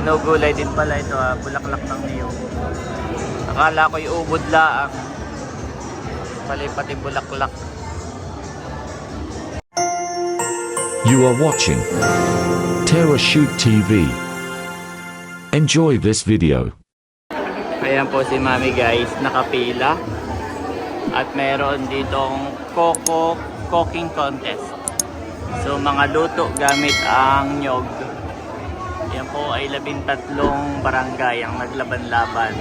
Ginugulay din pala ito ha. Bulaklak ng niyog. Akala ko'y ubod laang. Pala pati bulaklak. You are watching Terra Shoot TV. Enjoy this video. Ayan po si Mami guys, nakapila. At meron ditong Coco Cooking Contest. So mga luto gamit ang nyog. Yan po ay labintatlong barangay ang naglaban-laban.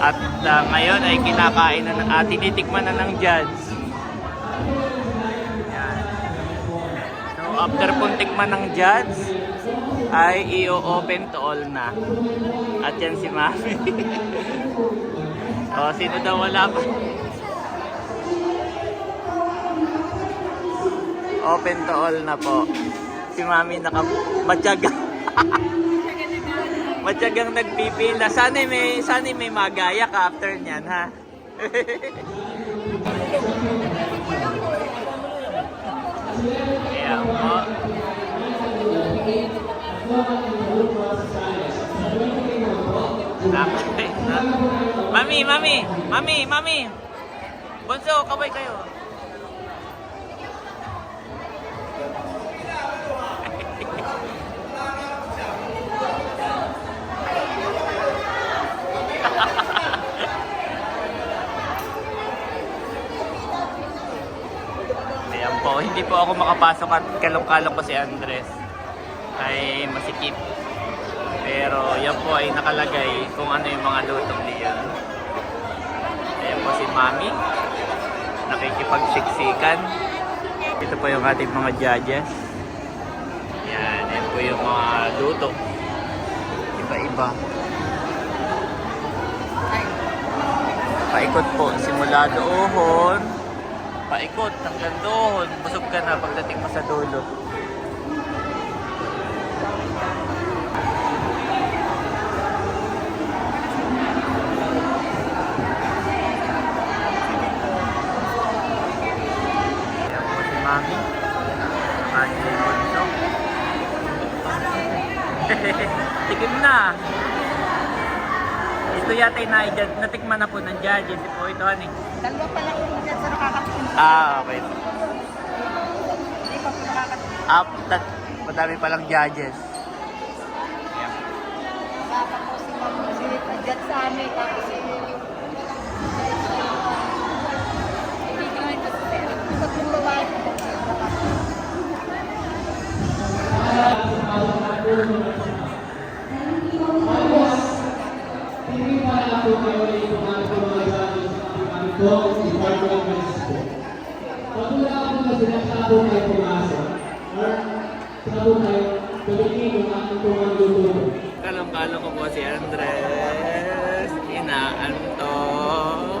At ah, ngayon ay kinakain na, at tinitikman na ng judge. Yan. So after pong tikman ng judge, ay i-open to all na. At yan si Mami. o, sino daw wala pa? Open to all na po. Si Mami naka matyaga. Matyagang nagpipila. Sana may sana may magaya ka after niyan, ha. Ayan po. Okay. Mami, mami, mami, mami. Bunso, kaway kayo. Ayan po, hindi po ako makapasok at kalong-kalong ko si Andres. Ay masikip. Pero yan po ay nakalagay kung ano yung mga lutong niya. Ayan po si Mami. Nakikipagsiksikan. Ito po yung ating mga judges. Yan, yan po yung mga luto. Iba-iba. Paikot po, simula doon. Paikot hanggang doon. Busog ka na pagdating mo sa dulo. Mami. Aking bunso. Tikim na. Ito yata yung na natikman na po. Ito honey. Dalawa pa lang yung dyan sa nakakatikim. Ah, okay. Hindi pa po nakakatikim. Ah, tat, madami palang judges. Ayan. Dapat po si Ma'am si dyan sa amin. Tapos si... Hindi ko ito sa sir. Tatlong babae po. Kalong-kalong ko po si Andres. Inaanto.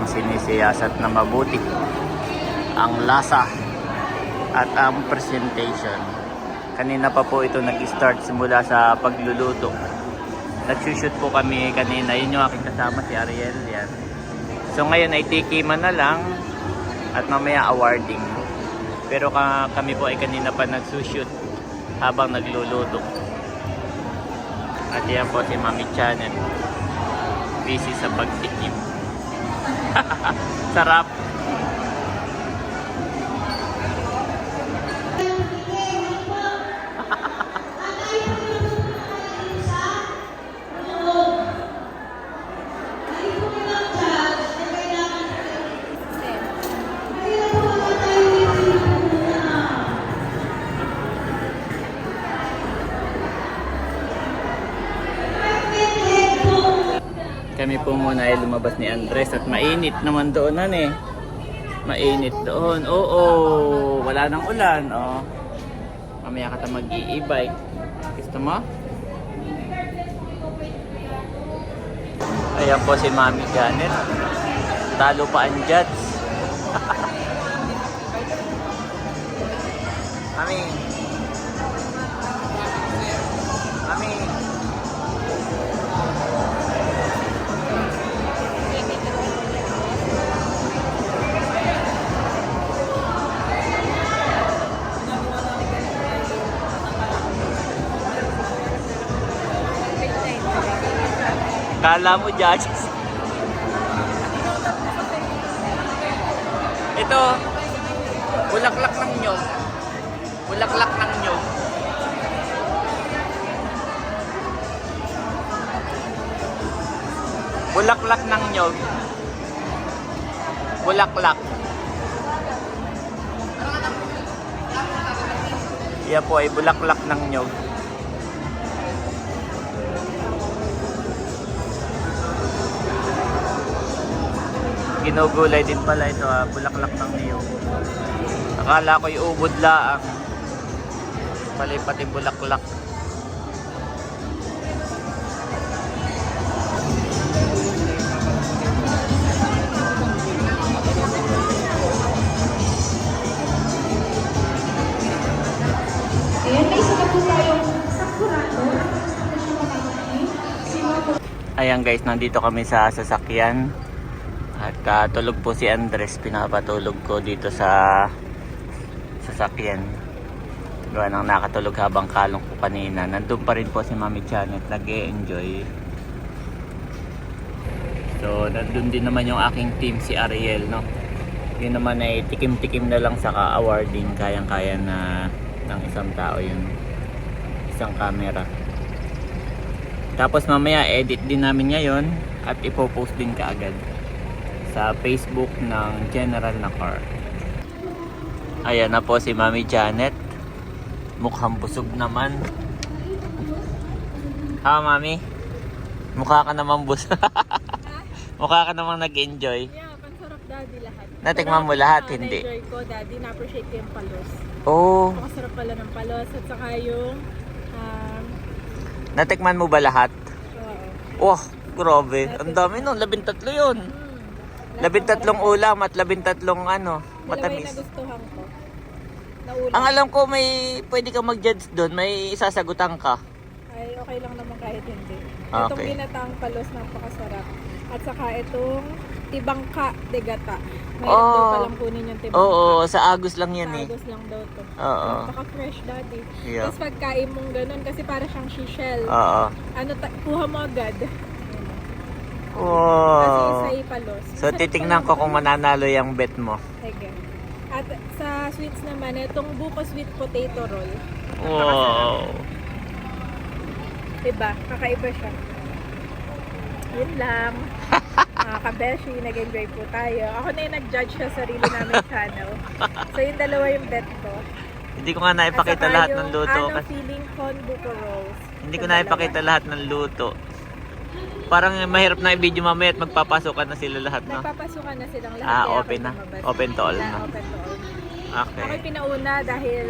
Talagang sinisiyasat na mabuti ang lasa at ang presentation. Kanina pa po ito nag-start simula sa pagluluto. Nagsushoot po kami kanina. Yun yung aking kasama si Ariel. Yan. So ngayon ay tikiman na lang at mamaya awarding. Pero ka, kami po ay kanina pa nagsushoot habang nagluluto. At yan po si Mami Channel. Busy sa pagtikim. Sarap. Kami po muna ay lumabas ni Andres at mainit naman doon nan eh. Mainit doon. Oo, wala nang ulan. Oh. Mamaya ka ta mag-i-e-bike. Gusto mo? Ayan po si Mami Janet. Natalo pa ang. Mami. Mami. Kala mo judges. Ito, bulaklak ng nyog. Bulaklak ng nyog. Bulaklak ng nyog. Bulaklak. Yan po ay bulaklak ng nyog. Ginugulay din pala ito ha, bulaklak ng niyog. Akala ko'y ubod laang. Pala pati bulaklak. Ano? Ayan guys, nandito kami sa sasakyan. At katulog po si Andres, pinapatulog ko dito sa sasakyan. Gawa nang nakatulog habang kalong ko kanina. Nandun pa rin po si Mami Janet, nag enjoy So, nandun din naman yung aking team, si Ariel, no? Yun naman ay tikim-tikim na lang sa ka-awarding, kayang-kaya na ng isang tao yun. Isang camera. Tapos mamaya edit din namin ngayon at ipopost din kaagad sa Facebook ng General na Car. Ayan na po si Mami Janet. Mukhang busog naman. Ha, Mami? Mukha ka naman busog. Mukha ka namang nag-enjoy. Yeah, pansarap daddy lahat. Natikman mo lahat, Ah, hindi? Na-enjoy ko daddy, na-appreciate ko yung palos. Oh, Napakasarap pala ng palos at saka yung um, natikman mo ba lahat? oo. Wah, grabe. Ang dami nun. Labintatlo yun. Hmm. Labintatlong ulam at labintatlong ano, matamis. nagustuhan ko. Nauna. Ang alam ko may pwede ka mag-judge doon, may sasagutan ka. Ay, okay lang naman kahit hindi. Ah, Itong okay. ginataang palos, napakasarap. At saka itong tibangka de gata. May Oh. daw palang kunin yung tibangka. Oo, sa Agus lang yan eh. Agos lang daw to. Oo. Napaka-fresh daddy. Yeah. Tapos pagkain mong ganun, kasi para siyang shell. Oo. Ano, ta- kuha mo agad. Kasi Wow. isa ipalos. So titingnan ko kung mananalo yung bet mo. Sige. At sa sweets naman, itong buko sweet potato roll. Wow. Diba? Kakaiba siya. Yun lang. Mga kabeshi, nag-enjoy po tayo. Ako na yung nag-judge sa sarili namin channel. So yung dalawa yung bet ko. Hindi ko nga naipakita lahat ng luto. Ano Kasi feeling con buko rolls. hindi ko naipakita lahat ng luto. Parang mahirap na i-video mamaya at magpapasukan na sila lahat, no? Nagpapasukan na silang lahat. Ah, kaya ako open na. lumabas. Open to all na. Open to all. Okay. Ako'y pinauna dahil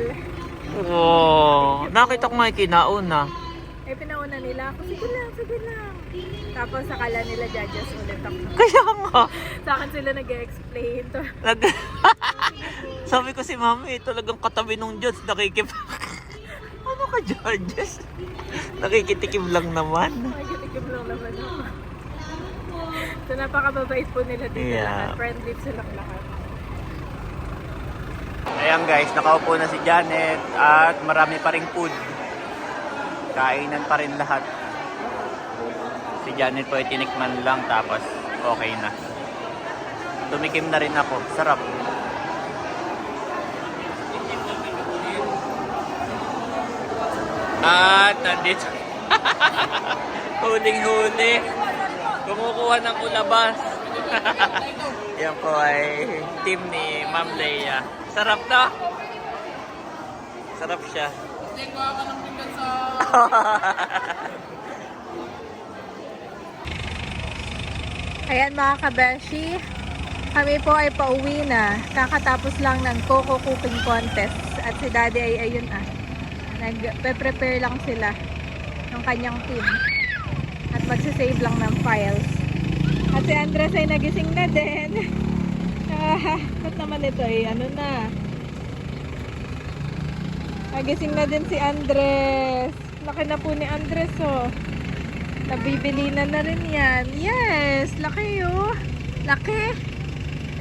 Wow. Nakita ko nga yung kinauna. eh pinauna nila ako, sige lang, sige lang. Tapos akala nila judges ulit ako. Kaya nga. Sa akin sila nag-explain. To. Nag... Sabi ko si mami, talagang katabi nung judge, nakikip... ano ka, judges? Nakikitikim lang naman. Nagkitikim lang naman ako. So napakababait po nila dito Yeah. lahat. Friendly silang lahat. Ayan guys, nakaupo na si Janet at marami pa ring food. Kainan pa rin lahat. Si Janet po ay tinikman lang tapos okay na. Tumikim na rin ako. Sarap. At nandito. Huling-huli. Kumukuha ng ulabas. Yan po ay team ni Ma'am Leia. Sarap to. Sarap siya. Ayan mga kabeshi, kami po ay pauwi na. Kakatapos lang ng Coco Cooking Contest. At si Daddy ay ayun ah. Nag-prepare lang sila ng kanyang team. Magsisave lang ng files. At si Andres ay nagising na din. Ah, ba't naman ito eh, ano na. Nagising na din si Andres. Laki na po ni Andres oh. Nabibili na na rin yan. Yes, laki oh. Laki.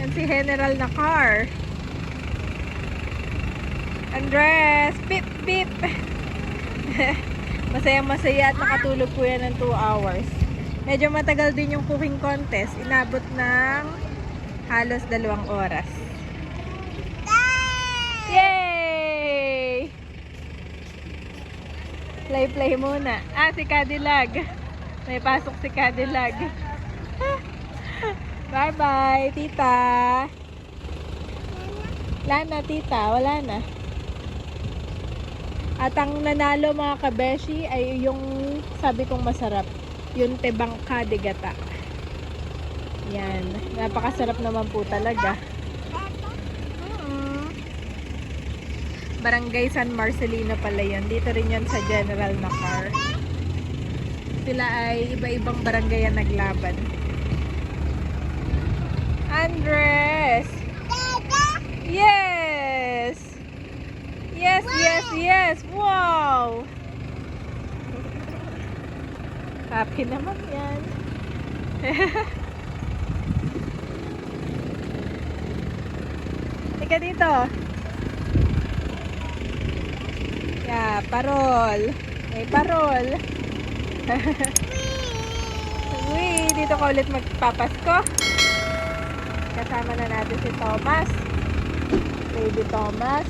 Yan si General na car. Andres, pip pip. Masayang masaya at nakatulog po yan ng 2 hours. Medyo matagal din yung cooking contest. Inabot ng halos dalawang oras. Yay! Play play muna. Ah, si Cadillac. May pasok si Cadillac. bye bye, tita. Wala na, tita. Wala na. At ang nanalo mga kabeshi ay yung sabi kong masarap. Yung tebangka de gata. Yan. Napakasarap naman po talaga. Barangay San Marcelino pala yun. Dito rin yun sa General na car. Sila ay iba-ibang barangay ang naglaban. Andres! Yes, yes! Wow! Happy naman yan. Ika dito. Yeah, parol. May parol. Uy, dito ka ulit magpapasko. Kasama na natin si Thomas. Baby Thomas.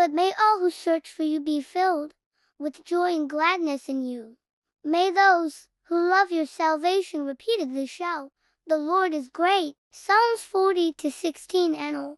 But may all who search for you be filled with joy and gladness in you. May those who love your salvation repeatedly shout, The Lord is great. Psalms 40 to 16 NL.